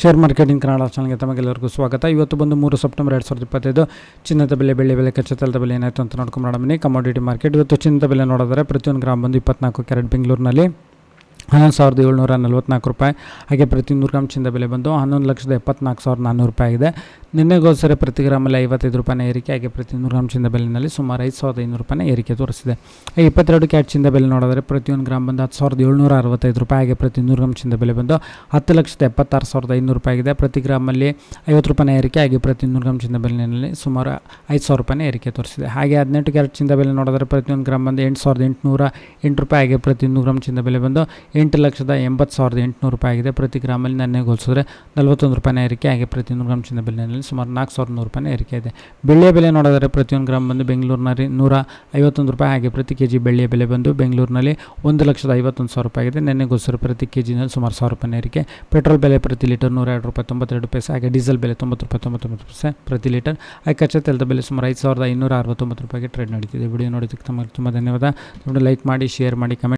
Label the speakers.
Speaker 1: Share marketing Kannada ಚಾನಲ್ಗೆ ತಮಗೆಲ್ಲರಿಗೂ ಸ್ವಾಗತ. ಇವತ್ತು ಬಂದು ಮೂರು ಸೆಪ್ಟೆಂಬರ್ ಎರಡು ಸಾವಿರದ ಇಪ್ಪತ್ತೈದು. ಚಿನ್ನದ ಬೆಲೆ, ಬೆಳ್ಳಿ ಬೆಲೆ ಕಚ್ಚತಲದ ಬೆಲೆ ಏನಾಯಿತು ಅಂತ ನೋಡ್ಕೊಂಡು ಬನ್ನಿ ಕಮಾಡಿಟಿ ಮಾರ್ಕೆಟ್ ಇವತ್ತು ಚಿನ್ನದ ಬೆಲೆ ನೋಡಿದರೆ ಪ್ರತಿಯೊಂದು ಗ್ರಾಮ್ ಬಂದು ಇಪ್ಪತ್ನಾಲ್ಕು ಕ್ಯಾರೆಟ್ ಬೆಂಗಳೂರಿನಲ್ಲಿ. ಹನ್ನೊಂದು ಸಾವಿರದ ಏಳ್ನೂರ ನಲ್ವತ್ನಾಲ್ಕು ರೂಪಾಯಿ. ಹಾಗೆ ಪ್ರತಿ ನೂರು ಗ್ರಾಮ್ ಬೆಲೆ ಬಂದು ಹನ್ನೊಂದು ಲಕ್ಷದ ಎಪ್ಪತ್ನಾಲ್ಕು ಸಾವಿರದ ನಾನ್ನೂರು ರೂಪಾಯಿ ಆಗಿದೆ. ನಿನ್ನೆಗೋಸ್ಕರ ಪ್ರತಿ ಗ್ರಾಮಲ್ಲಿ ಐವತ್ತೈದು ರೂಪಾಯಿನ ಏರಿಕೆ, ಹಾಗೆ ಪ್ರತಿ ನೂರು ಗ್ರಾಮ್ ಬೆಲೆಯಲ್ಲಿ ಸುಮಾರು ಐದು ಸಾವಿರದ ಐನೂರು ರೂಪಾಯಿನ ಏರಿಕೆ ತೋರಿಸಿದೆ. ಹಾಗೆ ಇಪ್ಪತ್ತೆರಡು ಕ್ಯಾಟ್ ಬೆಲೆ ನೋಡಿದರೆ ಪ್ರತಿಯೊಂದು ಗ್ರಾಮ್ ಬಂದು ಹತ್ತು ಸಾವಿರದ ಏಳ್ನೂರ ಅರವತ್ತೈದು ರೂಪಾಯಿ, ಹಾಗೆ ಪ್ರತಿ ನೂರು ಗ್ರಾಮ್ ಬೆಲೆ ಬಂದು ಹತ್ತು ಲಕ್ಷದ ಎಪ್ಪತ್ತಾರು ಸಾವಿರದ ಐನೂರು ರೂಪಾಯಿ ಆಗಿದೆ. ಪ್ರತಿ ಗ್ರಾಮಲ್ಲಿ ಐವತ್ತು ರೂಪಾಯಿನ ಏರಿಕೆ, ಹಾಗೆ ಪ್ರತಿ ನೂರು ಗ್ರಾಮ್ ಚಿನ್ನದ ಬೆಲೆಯಲ್ಲಿ ಸುಮಾರು ಐದು ಸಾವಿರ ರೂಪಾಯಿನ ಏರಿಕೆ ತೋರಿಸಿದೆ. ಹಾಗೆ ಹದಿನೆಂಟು ಕ್ಯಾರೆಟ್ ಬೆಲೆ ನೋಡಿದರೆ ಪ್ರತಿಯೊಂದು ಗ್ರಾಮ್ ಬಂದು ಎಂಟು ಸಾವಿರದ ಎಂಟುನೂರ ಎಂಟು ರೂಪಾಯಿ, ಹಾಗೆ ಪ್ರತಿ ನೂರು ಗ್ರಾಮ್ ಬೆಲೆ ಬಂದು ಎಂಟು ಲಕ್ಷದ ಎಂಬತ್ತು ಸಾವಿರದ ಎಂಟುನೂರು ರೂಪಾಯಿ ಆಗಿದೆ. ಪ್ರತಿ ಗ್ರಾಮಲ್ಲಿ ನೆನ್ನೆ ಹೋಲಿಸಿದ್ರೆ ನಲವತ್ತೊಂದು ರೂಪಾಯಿನ ಏರಿಕೆ ಹಾಗೆ ಪ್ರತಿಯೊಂದು ಗ್ರಾಮ ಚಿನ್ನ ಬೆಲೆಯಲ್ಲಿ ಸುಮಾರು ನಾಲ್ಕು ಸಾವಿರದ ನೂರು ರೂಪಾಯಿನ ಏರಿಕೆ ಇದೆ. ಬೆಳ್ಳಿಯ ಬೆಲೆ ನೋಡಿದರೆ ಪ್ರತಿಯೊಂದು ಗ್ರಾಮ ಬಂದು ಬೆಂಗಳೂರಿನಲ್ಲಿ ನೂರ ಐವತ್ತೊಂದು ರೂಪಾಯಿ ಹಾಗೆ ಪ್ರತಿ ಕೆ ಜಿ ಬೆಳ್ಳಿಯ ಬೆಲೆ ಬಂದು ಬೆಂಗಳೂರಿನಲ್ಲಿ ಒಂದು ಲಕ್ಷದ ಐವತ್ತೊಂದು ಸಾವಿರ ರೂಪಾಯಿ ಆಗಿದೆ. ನೆನ್ನೆ ನೆನ್ನೆಗೋಸ್ಕರ ಪ್ರತಿ ಕೆ ಜಿನಲ್ಲಿ ಸುಮಾರು ಸಾವಿರ ರೂಪಾಯಿನ ಏರಿಕೆ. ಪೆಟ್ರೋಲ್ ಬೆಲೆ ಪ್ರತಿ ಲೀಟರ್ ನೂರ ಎರಡು ರೂಪಾಯಿ ತೊಂಬತ್ತೆರಡು ಪೈಸೆ, ಹಾಗೆ ಡೀಸೆಲ್ ಬೆಲೆ ತೊಂಬತ್ತು ರೂಪಾಯಿ ತೊಂಬತ್ತೊಂಬತ್ತು ಪೈಸೆ ಪ್ರತಿ ಲೀಟರ್. ಹಾಗೆ ಕಚ್ಚಾ ತೆಲದ ಬೆಲೆ ಸುಮಾರು ಐದು ಸಾವಿರದ ಐನೂರ ಅರವತ್ತೊಂಬತ್ತು ರೂಪಾಯಿಗೆ ಟ್ರೇಡ್ ನಡೀತಿದೆ. ವಿಡಿಯೋ ನೋಡೋದಕ್ಕೆ ತಮಗೆ ತುಂಬ ಧನ್ಯವಾದ. ನೋಡಿ, ಲೈಕ್ ಮಾಡಿ, ಶೇರ್ ಮಾಡಿ, ಕಮೆಂಟ್